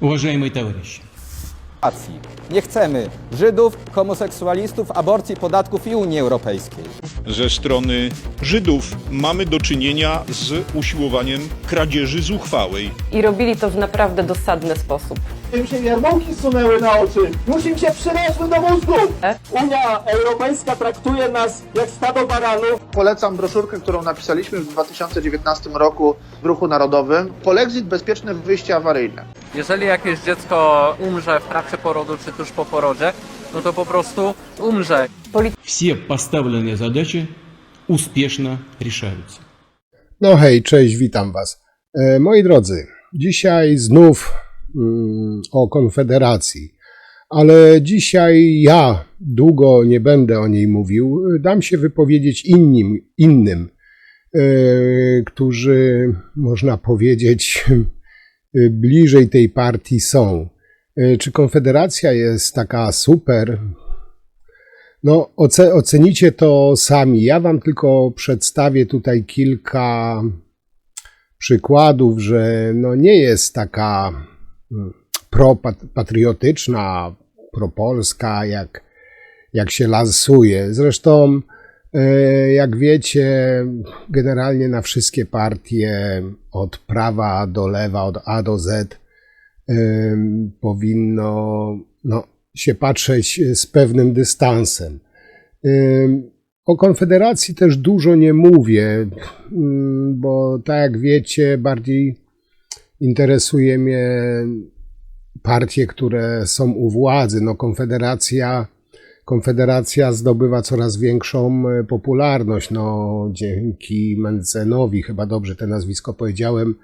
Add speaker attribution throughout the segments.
Speaker 1: Уважаемые товарищи,
Speaker 2: Racji. Nie chcemy Żydów, homoseksualistów, aborcji, podatków i Unii Europejskiej.
Speaker 3: ze strony Żydów mamy do czynienia z usiłowaniem kradzieży zuchwałej.
Speaker 4: I robili to w naprawdę dosadny sposób.
Speaker 5: Im się jarmołki sunęły na oczy, już im się przyrosły do mózgu. Unia Europejska traktuje nas jak stado baranów.
Speaker 6: Polecam broszurkę, którą napisaliśmy w 2019 roku w Ruchu Narodowym. Polexit bezpieczne wyjście awaryjne.
Speaker 7: Jeżeli jakieś dziecko umrze w trakcie porodu czy tuż po porodzie, no to po prostu umrze.
Speaker 1: все поставленные задачи успешно решаются.
Speaker 8: No hej, cześć, witam Was. E, moi drodzy, dzisiaj znów mm, o Konfederacji, ale dzisiaj ja długo nie będę o niej mówił. Dam się wypowiedzieć innym, innym e, którzy, można powiedzieć, e, bliżej tej partii są. E, Czy Konfederacja jest taka super? No, oce, ocenicie to sami. Ja Wam tylko przedstawię tutaj kilka przykładów, że no nie jest taka mm, propatriotyczna, propolska, jak, jak się lansuje. Zresztą, jak wiecie, generalnie na wszystkie partie od prawa do lewa, od A do Z em, powinno no, się patrzeć z pewnym dystansem. Ym, O Konfederacji też dużo nie mówię, ym, bo tak jak wiecie, bardziej interesuje mnie partie, które są u władzy. No, Konfederacja, Konfederacja zdobywa coraz większą e, popularność. No, dzięki Mencenowi, chyba dobrze te nazwisko powiedziałem,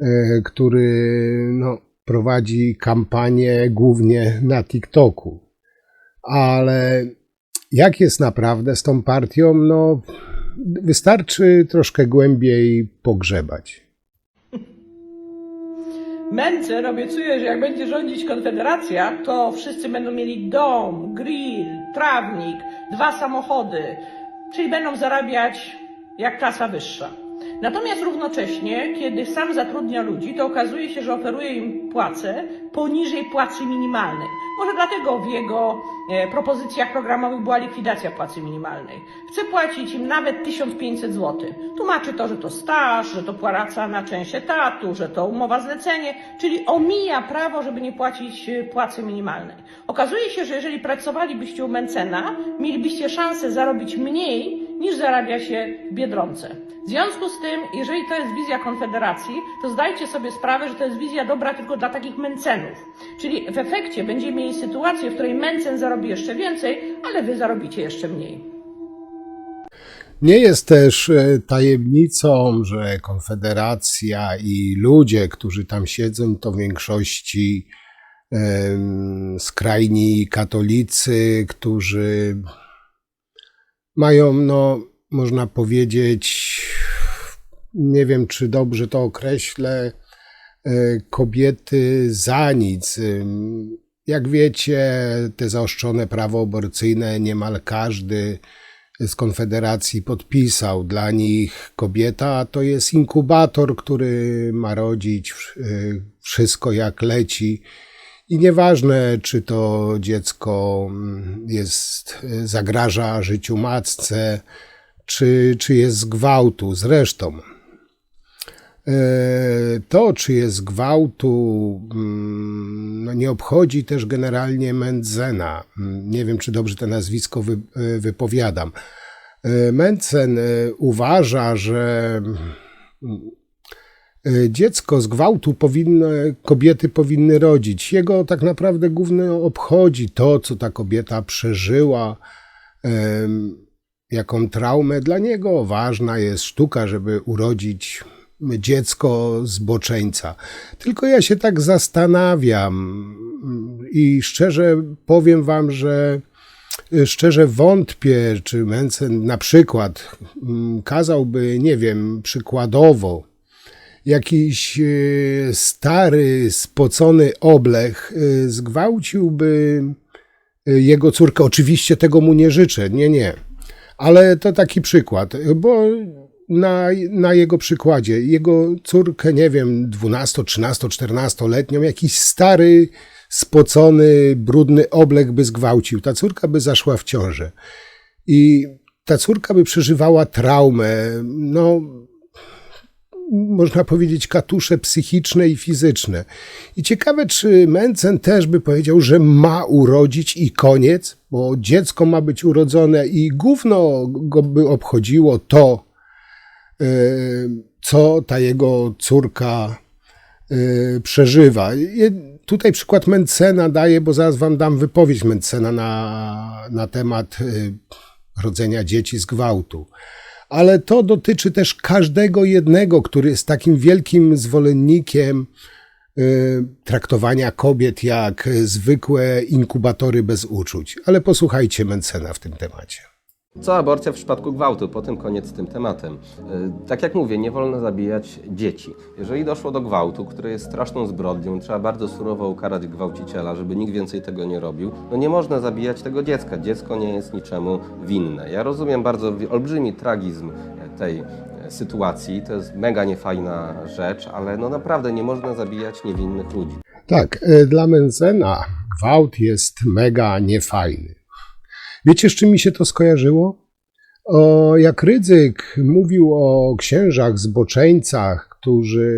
Speaker 8: e, który no, prowadzi kampanię głównie na TikToku. Ale jak jest naprawdę z tą partią? No, wystarczy troszkę głębiej pogrzebać.
Speaker 9: Mencen obiecuje, że jak będzie rządzić Konfederacja, to wszyscy będą mieli dom, grill, trawnik, dwa samochody, czyli będą zarabiać jak klasa wyższa. Natomiast równocześnie, kiedy sam zatrudnia ludzi, to okazuje się, że oferuje im płacę poniżej płacy minimalnej. Może dlatego w jego e, propozycjach programowych była likwidacja płacy minimalnej. Chce płacić im nawet 1500 zł. Tłumaczy to, że to staż, że to płaca na część etatu, że to umowa zlecenie, czyli omija prawo, żeby nie płacić e, płacy minimalnej. Okazuje się, że jeżeli pracowalibyście u Mencena, mielibyście szansę zarobić mniej niż zarabia się w Biedronce. W związku z tym, jeżeli to jest wizja Konfederacji, to zdajcie sobie sprawę, że to jest wizja dobra tylko dla takich Mencenów. Czyli w efekcie będziemy mieli sytuację, w której Mencen zarobi jeszcze więcej, ale wy zarobicie jeszcze mniej.
Speaker 8: Nie jest też e, tajemnicą, że Konfederacja i ludzie, którzy tam siedzą, to w większości skrajni katolicy, którzy mają, no, można powiedzieć, nie wiem, czy dobrze to określę, e, kobiety za nic. Jak wiecie, te zaostrzone prawo aborcyjne niemal każdy z Konfederacji podpisał. Dla nich kobieta to jest inkubator, który ma rodzić y, wszystko jak leci. I nieważne, czy to dziecko mm, jest, y, zagraża życiu matce, czy, czy jest z gwałtu. Zresztą, e, to, czy jest z gwałtu, mm, no nie obchodzi też generalnie Mendzena. Mm, Nie wiem, czy dobrze to nazwisko e, wypowiadam. Mencen uważa, że dziecko z gwałtu kobiety powinny rodzić. Jego tak naprawdę głównie obchodzi to, co ta kobieta przeżyła, jaką traumę. Dla niego ważna jest sztuka, żeby urodzić dziecko zboczeńca. Tylko ja się tak zastanawiam i szczerze powiem wam, że szczerze wątpię, czy Mencen na przykład mm, kazałby, nie wiem, przykładowo jakiś e, stary, spocony oblech e, zgwałciłby e, jego córkę. Oczywiście tego mu nie życzę, nie, nie. Ale to taki przykład, bo na, na jego przykładzie. Jego córkę, nie wiem, 12, 13, 14-letnią, jakiś stary, spocony, brudny oblek by zgwałcił. Ta córka by zaszła w ciążę. I ta córka by przeżywała traumę, no, można powiedzieć, katusze psychiczne i fizyczne. I ciekawe, czy Mencen też by powiedział, że ma urodzić i koniec, bo dziecko ma być urodzone i gówno go by obchodziło to, e, co ta jego córka e, przeżywa. Tutaj przykład Mencena daję, bo zaraz wam dam wypowiedź Mencena na, na temat e, rodzenia dzieci z gwałtu. Ale to dotyczy też każdego jednego, który jest takim wielkim zwolennikiem e, traktowania kobiet jak zwykłe inkubatory bez uczuć. Ale posłuchajcie Mencena w tym temacie.
Speaker 10: Co aborcja w przypadku gwałtu? Potem koniec z tym tematem. Yy, Tak jak mówię, nie wolno zabijać dzieci. Jeżeli doszło do gwałtu, który jest straszną zbrodnią, trzeba bardzo surowo ukarać gwałciciela, żeby nikt więcej tego nie robił, no nie można zabijać tego dziecka. Dziecko nie jest niczemu winne. Ja rozumiem bardzo olbrzymi tragizm e, tej e, sytuacji. To jest mega niefajna rzecz, ale no naprawdę nie można zabijać niewinnych ludzi.
Speaker 8: Tak, e, dla Mencena gwałt jest mega niefajny. Wiecie, z czym mi się to skojarzyło? O, jak Rydzyk mówił o księżach, zboczeńcach, którzy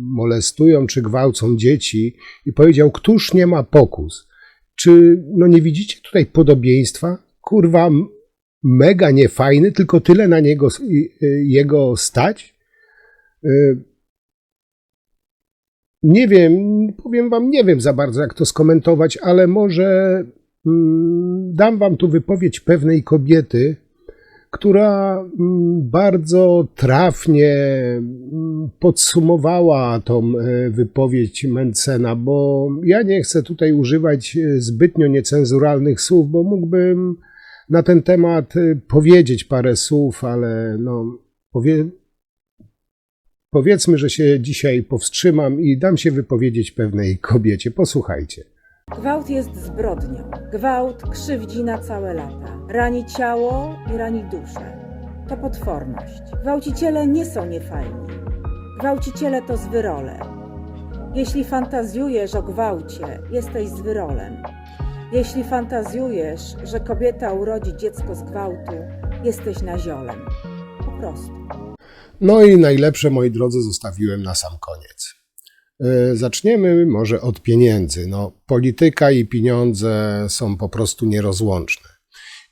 Speaker 8: molestują czy gwałcą dzieci i powiedział, któż nie ma pokus? Czy no nie widzicie tutaj podobieństwa? Kurwa, mega niefajny, tylko tyle na niego, y, jego stać? Y, Nie wiem, powiem wam, nie wiem za bardzo, jak to skomentować, ale może dam wam tu wypowiedź pewnej kobiety, która mm, bardzo trafnie mm, podsumowała tą e, wypowiedź Mencena, bo ja nie chcę tutaj używać e, zbytnio niecenzuralnych słów, bo mógłbym na ten temat e, powiedzieć parę słów, ale no, powie, Powiedzmy, że się dzisiaj powstrzymam i dam się wypowiedzieć pewnej kobiecie. Posłuchajcie.
Speaker 11: Gwałt jest zbrodnią. Gwałt krzywdzi na całe lata. Rani ciało i rani duszę. To potworność. Gwałciciele nie są niefajni. Gwałciciele to zwyrole. Jeśli fantazjujesz o gwałcie, jesteś zwyrolem. Jeśli fantazjujesz, że kobieta urodzi dziecko z gwałtu, jesteś naziolem. Po prostu.
Speaker 8: No i najlepsze, moi drodzy, zostawiłem na sam koniec. E, Zaczniemy może od pieniędzy. No, polityka i pieniądze są po prostu nierozłączne.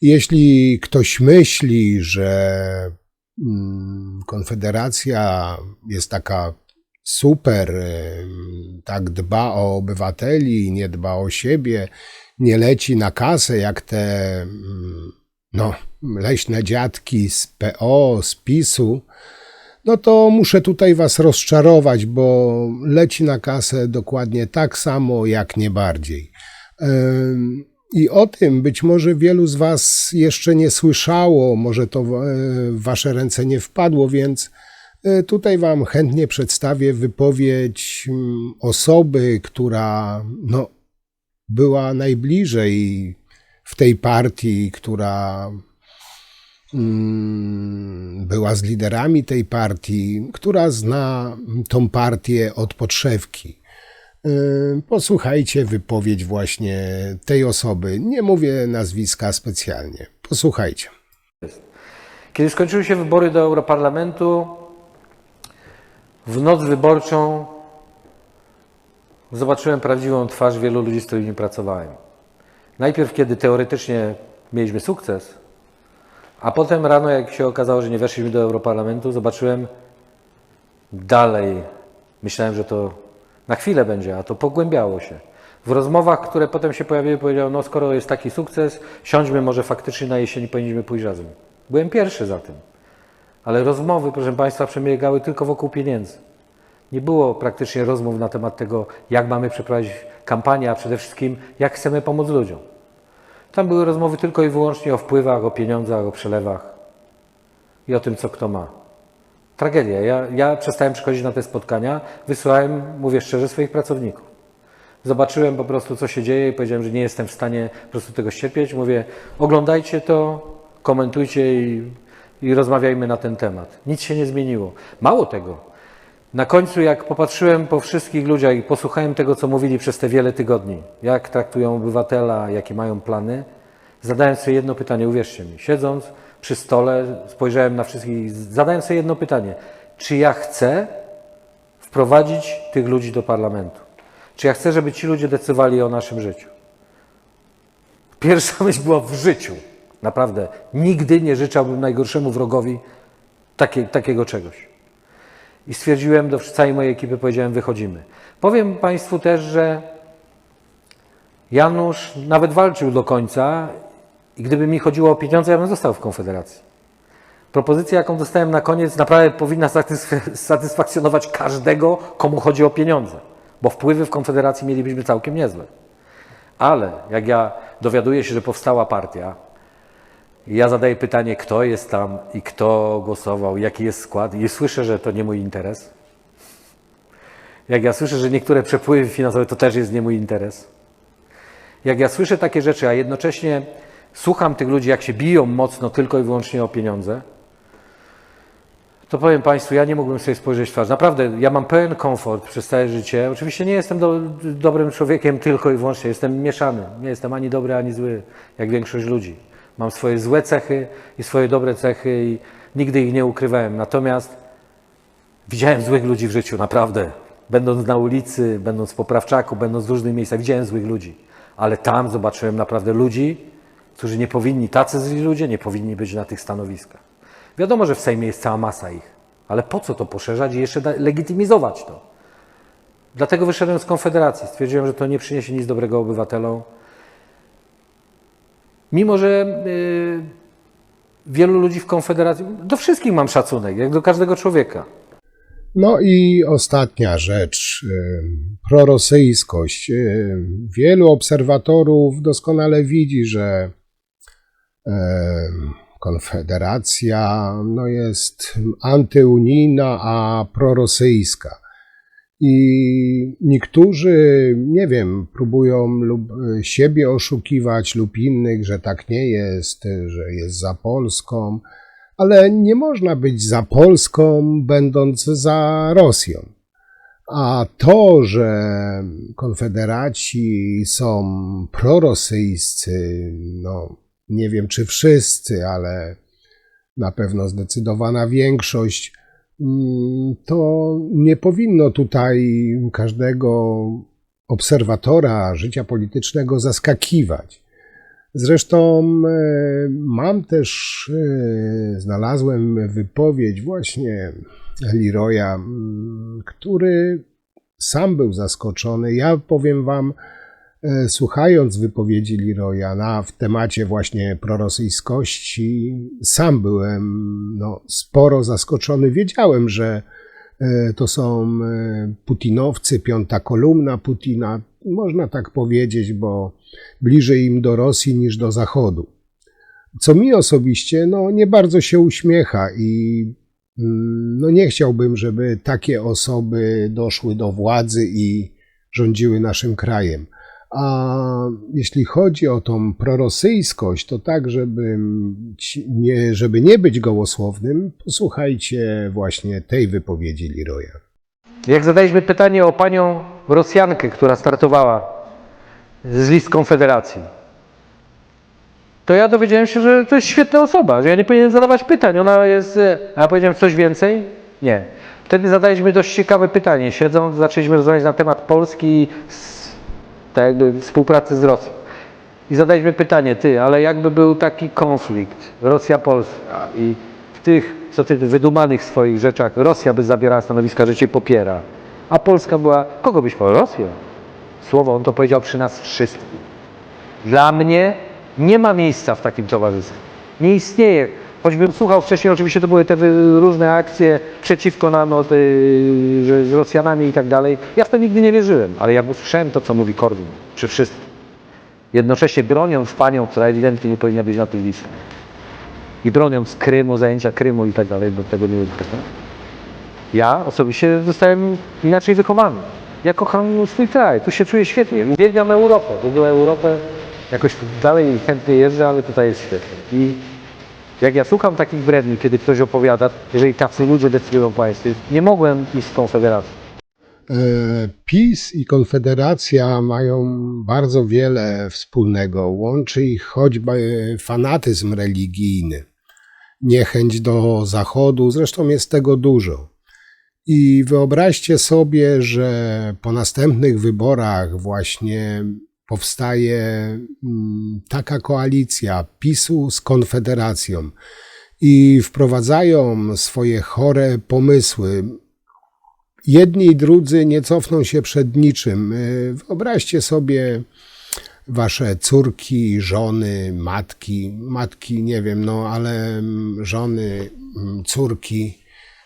Speaker 8: Jeśli ktoś myśli, że mm, Konfederacja jest taka super, em, tak dba o obywateli, nie dba o siebie, nie leci na kasę jak te mm, no, leśne dziadki z PO, z PiSu, no to muszę tutaj Was rozczarować, bo leci na kasę dokładnie tak samo, jak nie bardziej. I o tym być może wielu z Was jeszcze nie słyszało, może to w w Wasze ręce nie wpadło, więc y, tutaj Wam chętnie przedstawię wypowiedź mm, osoby, która no, była najbliżej w tej partii, która była z liderami tej partii, która zna tą partię od podszewki. Y, Posłuchajcie wypowiedź właśnie tej osoby. Nie mówię nazwiska specjalnie. Posłuchajcie.
Speaker 12: Kiedy skończyły się wybory do Europarlamentu, w noc wyborczą zobaczyłem prawdziwą twarz wielu ludzi, z którymi pracowałem. Najpierw, kiedy teoretycznie mieliśmy sukces, a potem rano, jak się okazało, że nie weszliśmy do Europarlamentu, zobaczyłem dalej. Myślałem, że to na chwilę będzie, a to pogłębiało się. W rozmowach, które potem się pojawiły, powiedział, no skoro jest taki sukces, siądźmy może faktycznie na jesieni, powinniśmy pójść razem. Byłem pierwszy za tym. Ale rozmowy, proszę Państwa, przebiegały tylko wokół pieniędzy. Nie było praktycznie rozmów na temat tego, jak mamy przeprowadzić kampanię, a przede wszystkim, jak chcemy pomóc ludziom. Tam były rozmowy tylko i wyłącznie o wpływach, o pieniądzach, o przelewach i o tym, co kto ma. Tragedia. Ja, ja przestałem przychodzić na te spotkania, wysłałem, mówię szczerze, swoich pracowników. Zobaczyłem po prostu, co się dzieje i powiedziałem, że nie jestem w stanie po prostu tego ścierpieć. Mówię, oglądajcie to, komentujcie i i rozmawiajmy na ten temat. Nic się nie zmieniło. Mało tego, na końcu, jak popatrzyłem po wszystkich ludziach i posłuchałem tego, co mówili przez te wiele tygodni, jak traktują obywatela, jakie mają plany, zadałem sobie jedno pytanie, uwierzcie mi. Siedząc przy stole, spojrzałem na wszystkich i zadałem sobie jedno pytanie. Czy ja chcę wprowadzić tych ludzi do parlamentu? Czy ja chcę, żeby ci ludzie decydowali o naszym życiu? Pierwsza myśl była w życiu. Naprawdę. Nigdy nie życzałbym najgorszemu wrogowi takie, takiego czegoś. I stwierdziłem do całej mojej ekipy, powiedziałem, wychodzimy. Powiem Państwu też, że Janusz nawet walczył do końca i gdyby mi chodziło o pieniądze, ja bym został w Konfederacji. Propozycja, jaką dostałem na koniec, naprawdę powinna satysf- satysfakcjonować każdego, komu chodzi o pieniądze, bo wpływy w Konfederacji mielibyśmy całkiem niezłe. Ale jak ja dowiaduję się, że powstała partia, ja zadaję pytanie, kto jest tam i kto głosował, jaki jest skład, i słyszę, że to nie mój interes. Jak ja słyszę, że niektóre przepływy finansowe to też jest nie mój interes. Jak ja słyszę takie rzeczy, a jednocześnie słucham tych ludzi, jak się biją mocno tylko i wyłącznie o pieniądze, to powiem Państwu, ja nie mógłbym sobie spojrzeć w twarz. Naprawdę, ja mam pełen komfort przez całe życie. Oczywiście nie jestem do, dobrym człowiekiem tylko i wyłącznie, jestem mieszany. Nie jestem ani dobry, ani zły, jak większość ludzi. Mam swoje złe cechy i swoje dobre cechy i nigdy ich nie ukrywałem. Natomiast widziałem złych ludzi w życiu, naprawdę. Będąc na ulicy, będąc w poprawczaku, będąc w różnych miejscach, widziałem złych ludzi. Ale tam zobaczyłem naprawdę ludzi, którzy nie powinni, tacy źli ludzie nie powinni być na tych stanowiskach. Wiadomo, że w Sejmie jest cała masa ich, ale po co to poszerzać i jeszcze legitymizować to? Dlatego wyszedłem z Konfederacji. Stwierdziłem, że to nie przyniesie nic dobrego obywatelom. Mimo, że y, wielu ludzi w Konfederacji, do wszystkich mam szacunek, jak do każdego człowieka.
Speaker 8: No i ostatnia rzecz, y, prorosyjskość. Y, Wielu obserwatorów doskonale widzi, że Konfederacja no jest antyunijna, a prorosyjska. I niektórzy, nie wiem, próbują lub y, siebie oszukiwać lub innych, że tak nie jest, że jest za Polską ale nie można być za Polską, będąc za Rosją. A to, że konfederaci są prorosyjscy, no nie wiem czy wszyscy, ale na pewno zdecydowana większość, to nie powinno tutaj każdego obserwatora życia politycznego zaskakiwać. Zresztą e, mam też, e, znalazłem wypowiedź właśnie Leroya, mm, który sam był zaskoczony. Ja powiem wam, słuchając wypowiedzi Leroya na, w temacie właśnie prorosyjskości, sam byłem no, sporo zaskoczony. Wiedziałem, że e, to są e, putinowcy, piąta kolumna Putina, można tak powiedzieć, bo bliżej im do Rosji niż do Zachodu. Co mi osobiście no, nie bardzo się uśmiecha i mm, no, nie chciałbym, żeby takie osoby doszły do władzy i rządziły naszym krajem. A jeśli chodzi o tą prorosyjskość, to tak, żeby nie, żeby nie być gołosłownym, posłuchajcie właśnie tej wypowiedzi Leroya.
Speaker 12: Jak zadaliśmy pytanie o panią Rosjankę, która startowała z list Konfederacji, to ja dowiedziałem się, że to jest świetna osoba, że ja nie powinienem zadawać pytań. Ona jest. e, A ja powiedziałem coś więcej? Nie. Wtedy zadaliśmy dość ciekawe pytanie. Siedząc, zaczęliśmy rozmawiać na temat Polski s- tak jakby współpracy z Rosją. I zadaliśmy pytanie, ty, ale jakby był taki konflikt Rosja-Polska i w tych, co ty wydumanych swoich rzeczach Rosja by zabierała stanowiska, że cię popiera, a Polska była, kogo byś powiedział? Rosję. Słowo, on to powiedział przy nas wszystkich. Dla mnie nie ma miejsca w takim towarzystwie. Nie istnieje. Choćbym słuchał wcześniej, oczywiście to były te różne akcje przeciwko nam, ty, że z Rosjanami i tak dalej. Ja w to nigdy nie wierzyłem, ale jak usłyszałem to, co mówi Korwin, przy wszystkim, jednocześnie broniąc panią, która ewidentnie nie powinna być na tej liście, i broniąc Krymu, zajęcia Krymu i tak dalej, do tego nie wiem. Ja osobiście zostałem inaczej wychowany. Ja kocham swój kraj, tu się czuję świetnie. Uwielbiam Europę. W ogóle Europę jakoś dalej chętnie jeżdżę, ale tutaj jest świetnie. I Jak ja słucham takich bredni, kiedy ktoś opowiada, jeżeli tacy ludzie decydują o państwie, nie mogłem iść z Konfederacji.
Speaker 8: E, PiS i Konfederacja mają bardzo wiele wspólnego. Łączy ich choćby fanatyzm religijny, niechęć do Zachodu, zresztą jest tego dużo. I wyobraźcie sobie, że po następnych wyborach właśnie powstaje mm, taka koalicja PiSu z Konfederacją i wprowadzają swoje chore pomysły. Jedni i drudzy nie cofną się przed niczym. Y, Wyobraźcie sobie wasze córki, żony, matki, matki nie wiem, no ale mm, żony, mm, córki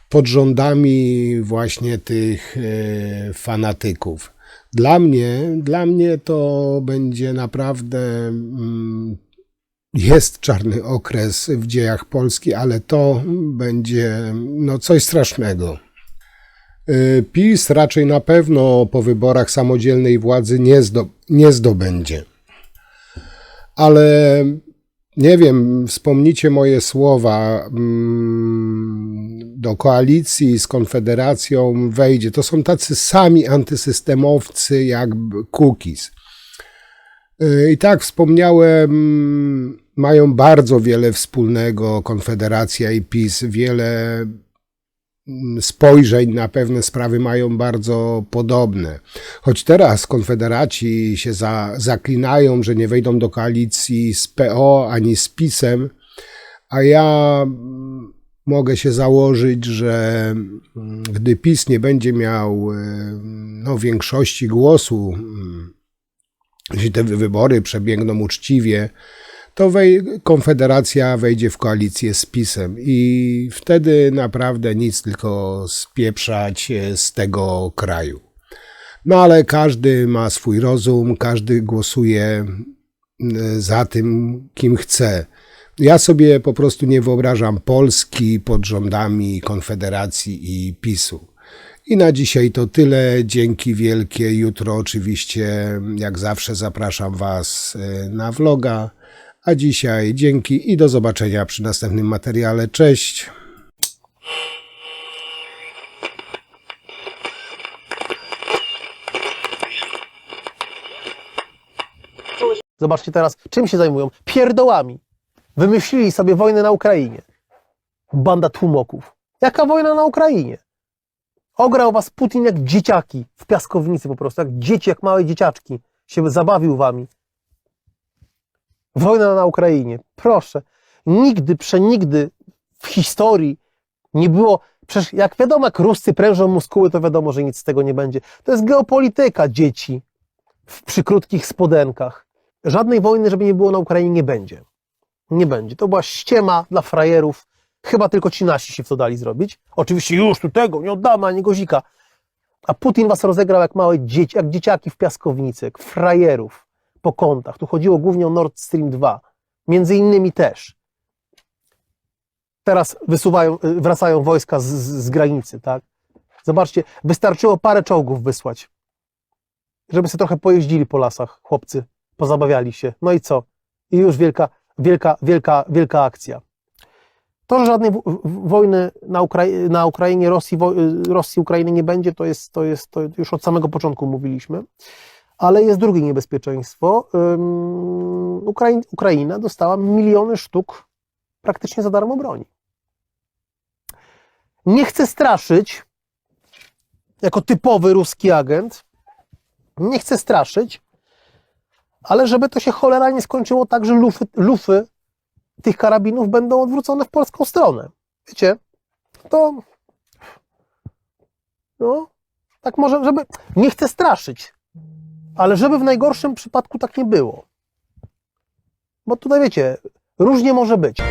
Speaker 8: pod rządami właśnie tych e, fanatyków. Dla mnie, dla mnie to będzie naprawdę mm, jest czarny okres w dziejach Polski, ale to będzie no, coś strasznego. Y, PiS raczej na pewno po wyborach samodzielnej władzy nie, zdo, nie zdobędzie. Ale nie wiem, wspomnicie moje słowa. mm, Do koalicji z Konfederacją wejdzie. To są tacy sami antysystemowcy jak Kukiz. I tak wspomniałem, mają bardzo wiele wspólnego Konfederacja i PiS. Wiele spojrzeń na pewne sprawy mają bardzo podobne. Choć teraz konfederaci się za, zaklinają, że nie wejdą do koalicji z PO ani z PiSem, a ja mm, mogę się założyć, że mm, gdy PiS nie będzie miał e, no, większości głosu, mm, jeśli te wybory przebiegną uczciwie, to wej- Konfederacja wejdzie w koalicję z PiSem i wtedy naprawdę nic tylko spieprzać z tego kraju. No ale każdy ma swój rozum, każdy głosuje mm, za tym, kim chce. Ja sobie po prostu nie wyobrażam Polski pod rządami Konfederacji i PiSu. I na dzisiaj to tyle. Dzięki wielkie. Jutro oczywiście, jak zawsze, zapraszam Was e, na vloga. A dzisiaj dzięki i do zobaczenia przy następnym materiale. Cześć.
Speaker 5: Zobaczcie teraz, czym się zajmują? Pierdołami. Wymyślili sobie wojnę na Ukrainie. Banda tłumoków. Jaka wojna na Ukrainie? Ograł was Putin jak dzieciaki w piaskownicy po prostu, jak dzieci, jak małe dzieciaczki. Się zabawił wami. Wojna na Ukrainie. Proszę. Nigdy, przenigdy w historii nie było. Przecież jak wiadomo, jak Ruscy prężą muskuły, to wiadomo, że nic z tego nie będzie. To jest geopolityka dzieci w przykrótkich spodenkach. Żadnej wojny, żeby nie było na Ukrainie, nie będzie. Nie będzie. To była ściema dla frajerów. Chyba tylko ci nasi się w to dali zrobić. Oczywiście już tu tego nie oddamy ani gozika. A Putin was rozegrał jak małe dzieci, jak dzieciaki w piaskownicy, jak frajerów po kątach. Tu chodziło głównie o Nord Stream 2. Między innymi też. Teraz wysuwają, y, wracają wojska z, z, granicy, tak? Zobaczcie, wystarczyło parę czołgów wysłać, żeby sobie trochę pojeździli po lasach, chłopcy, pozabawiali się. No i co? I już wielka, wielka, wielka, wielka akcja. To, że żadnej wojny na, Ukrai- na Ukrainie, Rosji, y, Rosji, Ukrainy nie będzie, to jest, to jest, to już od samego początku mówiliśmy. Ale jest drugie niebezpieczeństwo. Ukraina dostała miliony sztuk praktycznie za darmo broni. Nie chcę straszyć, jako typowy ruski agent, nie chcę straszyć, ale żeby to się cholera nie skończyło tak, że lufy, lufy tych karabinów będą odwrócone w polską stronę. Wiecie, to no, tak może, żeby, nie chcę straszyć, ale żeby w najgorszym przypadku tak nie było. Bo tutaj wiecie, różnie może być.